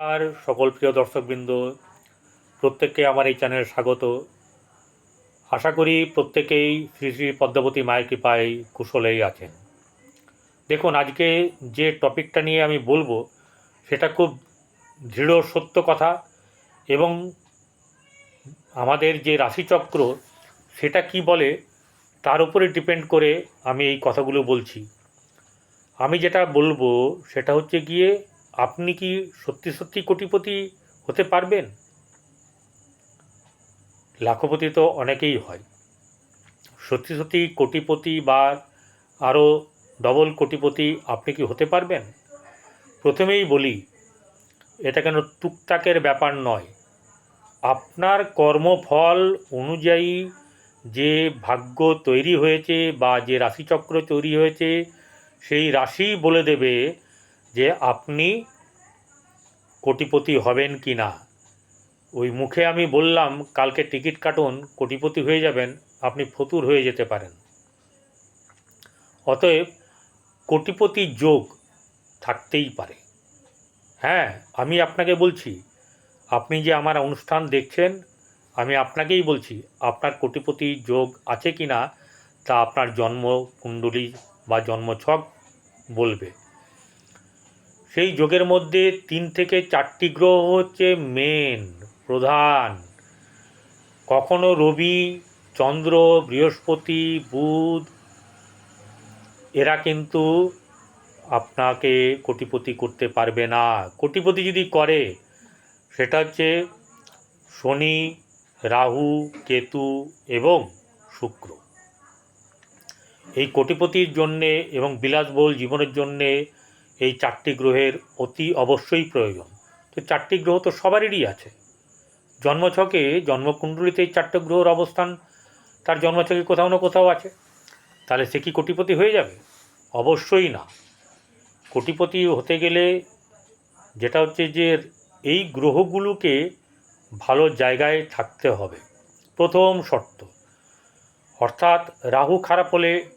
আর সকল প্রিয় দর্শকবৃন্দ, প্রত্যেককে আমার এই চ্যানেলে স্বাগত। আশা করি প্রত্যেকেই শ্রী শ্রী পদ্মাবতী মায়ের কৃপায় কুশলেই আছেন। দেখুন, আজকে যে টপিকটা নিয়ে আমি বলব, সেটা খুব দৃঢ়, সত্য কথা এবং আমাদের যে রাশিচক্র, সেটা কি বলে তার উপরে ডিপেন্ড করে আমি এই কথাগুলো বলছি। আমি যেটা বলব, সেটা হচ্ছে গিয়ে আপনি কি সত্যি সত্যি কোটিপতি হতে পারবেন? লাখপতি তো অনেকেই হয়। সত্যি সত্যি কোটিপতি বা আরও ডবল কোটিপতি আপনি কি হতে পারবেন? প্রথমেই বলি, এটা কেন টুকটাকের ব্যাপার নয়। আপনার কর্মফল অনুযায়ী যে ভাগ্য তৈরি হয়েছে বা যে রাশিচক্র তৈরি হয়েছে, সেই রাশি বলে দেবে যে আপনি কোটিপতি হবেন কি না? ওই মুখে আমি বললাম, কালকে টিকিট কাটুন, কোটিপতি হয়ে যাবেন, আপনি ফতুর হয়ে যেতে পারেন। অতএব কোটিপতি যোগ থাকতেই পারে। হ্যাঁ আমি আপনাকে বলছি, আপনি যে আমার অনুষ্ঠান দেখছেন, আমি আপনাকেই বলছি, আপনার কোটিপতি যোগ আছে কি না, তা আপনার জন্ম কুণ্ডলী বা জন্মছক বলবে। সেই যোগের মধ্যে তিন থেকে চারটি গ্রহ হচ্ছে মেন প্রধান। কখনো রবি, চন্দ্র, বৃহস্পতি, বুধ, এরা কিন্তু আপনাকে কোটিপতি করতে পারবে না। কোটিপতি যদি করে, সেটা হচ্ছে শনি, রাহু, কেতু এবং শুক্র। এই কোটিপতির জন্যে এবং বিলাসবহুল জীবনের জন্যে এই চারটি গ্রহের অতি অবশ্যই প্রয়োজন। তো চারটি গ্রহ তো সবারই আছে। জন্মছকে জন্মকুণ্ডলিতে এই চারটে গ্রহর অবস্থান, তার জন্মছকে কোথাও না কোথাও আছে। তাহলে সে কি কোটিপতি হয়ে যাবে? অবশ্যই না। কোটিপতি হতে গেলে যেটা হচ্ছে যে এই গ্রহগুলোকে ভালো জায়গায় থাকতে হবে। প্রথম শর্ত, অর্থাৎ রাহু খারাপ হলে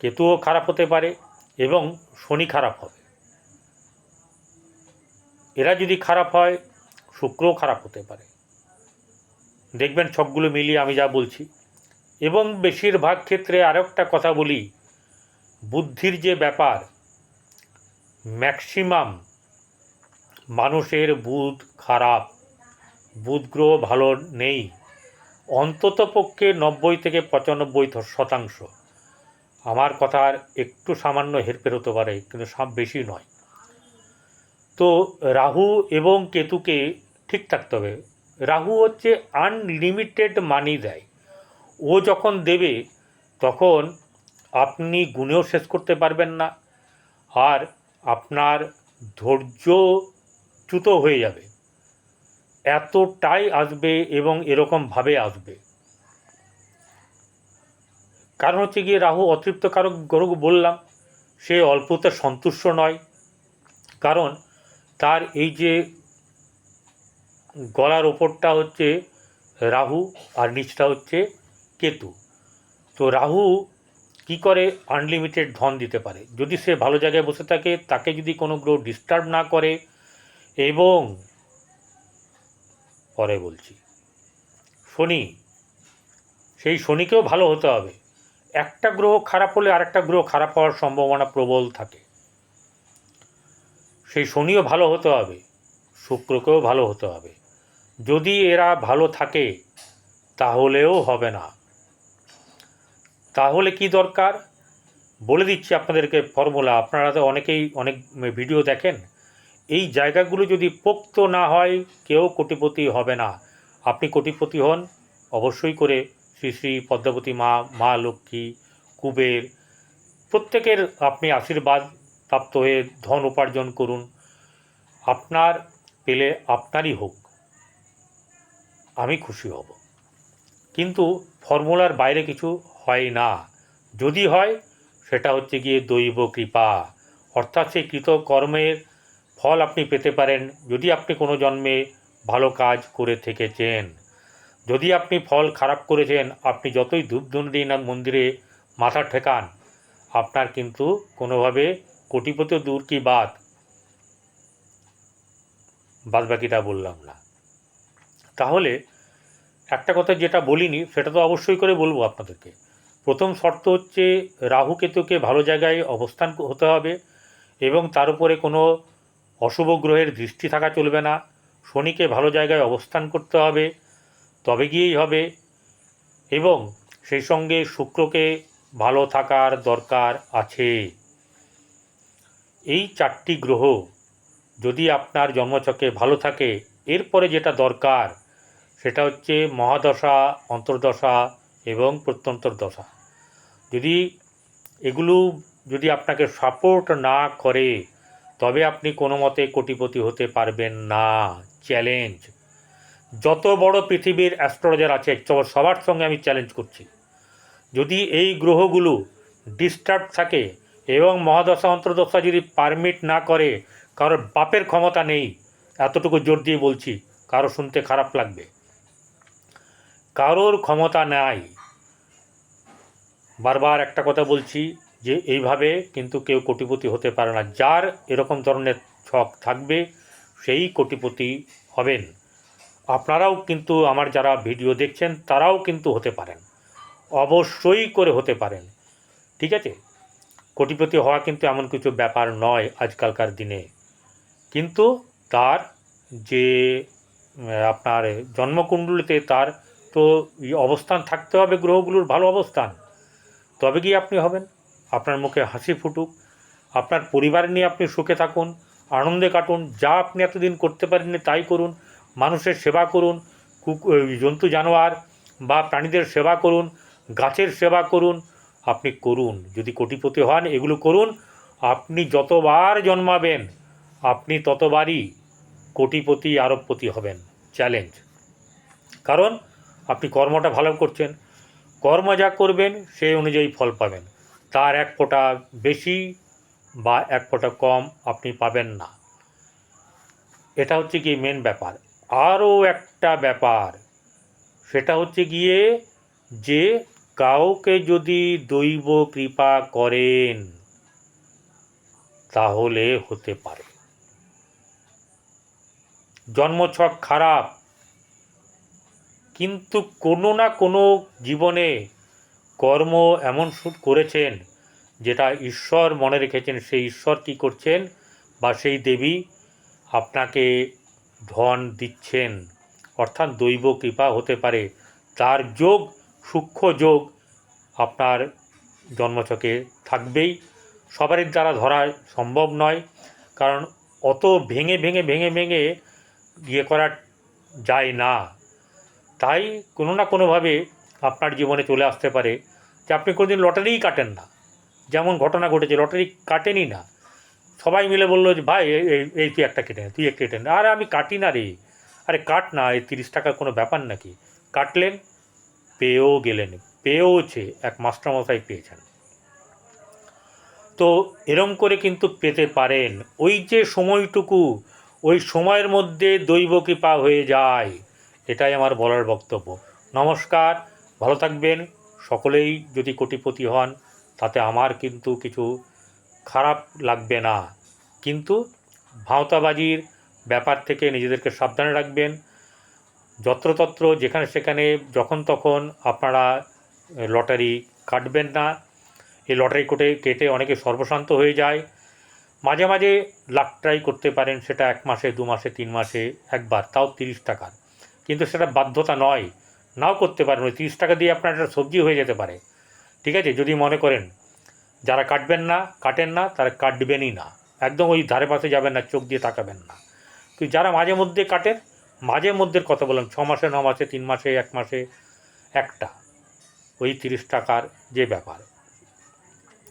কেতুও খারাপ হতে পারে এবং শনি খারাপ হবে। এরা যদি খারাপ হয়, শুক্রও খারাপ হতে পারে। দেখবেন সবগুলো মিলিয়ে আমি যা বলছি। এবং বেশিরভাগ ক্ষেত্রে আরও একটা কথা বলি, বুদ্ধির যে ব্যাপার, ম্যাক্সিমাম মানুষের বুধ খারাপ, বুধ গ্রহ ভালো নেই অন্তত পক্ষে নব্বই থেকে পঁচানব্বই শতাংশ। আমার কথার একটু সামান্য হেরফের হতে পারে, কিন্তু সব বেশি নয়। তো রাহু এবং কেতুকে ঠিক থাকতে হবে। রাহু হচ্ছে আনলিমিটেড মানি দেয়। ও যখন দেবে, তখন আপনি গুণেও শেষ করতে পারবেন না, আর আপনার ধৈর্যচ্যুত হয়ে যাবে। এতটাই আসবে এবং এরকমভাবে আসবে। কারণ হচ্ছে গিয়ে রাহু অতৃপ্ত কারক গ্রহ বললাম, সে অল্পতে সন্তুষ্ট নয়। কারণ তার এই যে গলার ওপরটা হচ্ছে রাহু আর নিচটা হচ্ছে কেতু। তো রাহু কি করে আনলিমিটেড ধন দিতে পারে? যদি সে ভালো জায়গায় বসে থাকে, তাকে যদি কোনো গ্রহ ডিস্টার্ব না করে, এবং পরে বলছি, শনি, সেই শনিকেও ভালো হতে হবে। একটা গ্রহ খারাপ হলে আরেকটা গ্রহ খারাপ হওয়ার সম্ভাবনা প্রবল থাকে। সেই শনিও ভালো হতে হবে, শুক্রকেও ভালো হতে হবে। যদি এরা ভালো থাকে, তাহলেও হবে না। তাহলে কি দরকার? বলে দিচ্ছি আপনাদেরকে ফর্মুলা। আপনারা তো অনেকেই অনেক ভিডিও দেখেন। এই জায়গাগুলো যদি পোক্ত না হয়, কেউ কোটিপতি হবে না। আপনি কোটিপতি হন, অবশ্যই করে শ্রী শ্রী পদ্মাবতী মা মা লক্ষ্মী, কুবের, প্রত্যেকের আপনি আশীর্বাদ প্রাপ্ত হয়ে ধন উপার্জন করুন। আপনার পেলে আপনারই হোক। আমি খুশি হব। কিন্তু ফর্মুলার বাইরে কিছু হয় না। যদি হয়, সেটা হচ্ছে গিয়ে দৈব কৃপা। অর্থাৎ সেই কৃতকর্মের ফল আপনি পেতে পারেন যদি আপনি কোনো জন্মে ভালো কাজ করে থেকেছেন। যদি আপনি ফল খারাপ করেছেন, আপনি যতই ধূপধুনি না মন্দিরে মাথা ঠেকান, আপনার কিন্তু কোনোভাবে কোটিপতি দূর কি বাদ বাদ বাকিটা বললাম না। তাহলে একটা কথা যেটা বলিনি, সেটা তো অবশ্যই করে বলব আপনাদেরকে। প্রথম শর্ত হচ্ছে রাহু কেতুকে ভালো জায়গায় অবস্থান হতে হবে এবং তার উপরে কোনো অশুভ গ্রহের দৃষ্টি থাকা চলবে না। শনিকে ভালো জায়গায় অবস্থান করতে হবে। তবে গিয়েই হবে। এবং সেই সঙ্গে শুক্রকে ভালো থাকার দরকার আছে। এই চারটি গ্রহ যদি আপনার জন্মছকে ভালো থাকে, এরপরে যেটা দরকার, সেটা হচ্ছে মহাদশা, অন্তর্দশা এবং প্রত্যন্তর দশা যদি এগুলো যদি আপনাকে সাপোর্ট না করে, তবে আপনি কোনো মতে কোটিপতি হতে পারবেন না। চ্যালেঞ্জ। যত বড় পৃথিবীর অ্যাস্ট্রোলজার আছে সবার সঙ্গে আমি চ্যালেঞ্জ করছি। যদি এই গ্রহগুলো ডিস্টার্ব থাকে এবং মহাদশা, অন্তর্দশা যদি পারমিট না করে, কারোর বাপের ক্ষমতা নেই, এতটুকু জোর দিয়ে বলছি, কারও শুনতে খারাপ লাগবে। কারোর ক্ষমতা নাই। বারবার একটা কথা বলছি যে এইভাবে কিন্তু কেউ কোটিপতি হতে পারে না। যার এরকম ধরনের ছক থাকবে, সেই কোটিপতি হবেন। আপনারাও কিন্তু আমার যারা ভিডিও দেখছেন, তারাও কিন্তু হতে পারেন। অবশ্যই করে হতে পারেন। ঠিক আছে? কোটিপতি হওয়া কিন্তু এমন কিছু ব্যাপার নয় আজকালকার দিনে। কিন্তু তার যে আপনার জন্মকুণ্ডলিতে তার তো অবস্থান থাকতে হবে, গ্রহগুলোর ভালো অবস্থান। তবে গিয়ে আপনি হবেন। আপনার মুখে হাসি ফুটুক। আপনার পরিবার নিয়ে আপনি সুখে থাকুন, আনন্দে কাটুন। যা আপনি এতদিন করতে পারেননি তাই করুন। মানুষের সেবা করুন জন্তু জানোয়ার বা প্রাণীদের সেবা করুন, গাছের সেবা করুন, আপনি করুন। যদি কোটিপতি হন, এগুলো করুন। আপনি যতবার জন্মাবেন, আপনি ততবারই কোটিপতি, আরবপতি হবেন। চ্যালেঞ্জ। কারণ আপনি কর্মটা ভালো করছেন। কর্ম যা করবেন, সেই অনুযায়ী ফল পাবেন। তার এক ফোঁটা বেশি বা এক ফোঁটা কম আপনি পাবেন না। এটা হচ্ছে কি মেন ব্যাপার। আরও একটা ব্যাপার। সেটা হচ্ছে গিয়ে যে কাউকে যদি দৈব কৃপা করেন, তাহলে হতে পারে। জন্মছক খারাপ, কিন্তু কোনো না কোনো জীবনে কর্ম এমন সু- করেছেন, যেটা ঈশ্বর মনে রেখেছেন, সেই ঈশ্বর কী করছেন বা সেই দেবী আপনাকে ধন দিচ্ছেন। অর্থাৎ দৈব কৃপা হতে পারে। তার যোগ, সূক্ষ্ম যোগ আপনার জন্মছকে থাকবেই। সবারই দ্বারা ধরা সম্ভব নয়। কারণ অত ভেঙে ভেঙে ভেঙে ভেঙে ইয়ে করা যায় না। তাই কোনো না কোনোভাবে আপনার জীবনে চলে আসতে পারে যে আপনি কোনোদিন লটারিই কাটেন না। যেমন ঘটনা ঘটেছে, লটারি কাটেনই না। সবাই মিলে বলল যে, ভাই, এই- এই তুই একটা কেটে নে, তুই একটা কেটে নে। আরে, আমি কাটি না রে। আরে, কাট না, এই তিরিশ টাকার কোনো ব্যাপার নাকি? কাটলেন, পেয়েও গেলেন পেয়েওছে এক মাস্টারমশাই পেয়েছেন। তো এরম করে কিন্তু পেতে পারেন। ওই যে সময়টুকু, ওই সময়ের মধ্যে দৈব কৃপা হয়ে যায়, এটাই আমার বলার বক্তব্য। নমস্কার, ভালো থাকবেন। সকলেই যদি কোটিপতি হন, তাতে আমার কিন্তু কিছু খারাপ লাগবে না। কিন্তু ভাঁওতাবাজির ব্যাপার থেকে নিজেদেরকে সাবধানে রাখবেন। যত্রতত্র যেখানে সেখানে, যখন তখন আপনারা লটারি কাটবেন না। এই লটারি কোটে, কেটে অনেকে সর্বশান্ত হয়ে যায়। মাঝে মাঝে লাখ ট্রাই করতে পারেন, সেটা এক মাসে, দু মাসে, তিন মাসে, একবার, তাও তিরিশ টাকার কিন্তু সেটা বাধ্যতা নয়। নাও করতে পারেন, ওই তিরিশ টাকা দিয়ে আপনার একটা সবজি হয়ে যেতে পারে। ঠিক আছে? যদি মনে করেন যারা কাটবেন না, কাটেন না, তারা কাটবেনই না। একদম ওই ধারে পাশে যাবেন না, চোখ দিয়ে তাকাবেন না। কিন্তু যারা মাঝে মধ্যে কাটেন, মাঝে মধ্যে কথা বললাম, ছ মাসে, ন মাসে, তিন মাসে, এক মাসে, একটা। ওই তিরিশ টাকার যে ব্যাপার।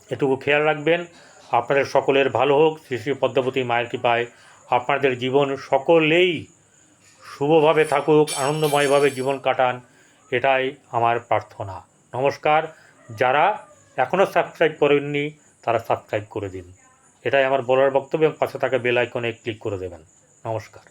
এটুকু খেয়াল রাখবেন, আপনাদের সকলের ভালো হোক, শ্রী শ্রী পদ্মাবতী মায়ের কৃপায় আপনাদের জীবন সকলেই শুভভাবে থাকুক, আনন্দময়ভাবে জীবন কাটান, এটাই আমার প্রার্থনা। নমস্কার, যারা এখনও সাবস্ক্রাইব করেননি, তারা সাবস্ক্রাইব করে দিন। এটাই আমার বলার বক্তব্য এবং পাশে থাকা বেল আইকনে ক্লিক করে দেবেন। নমস্কার।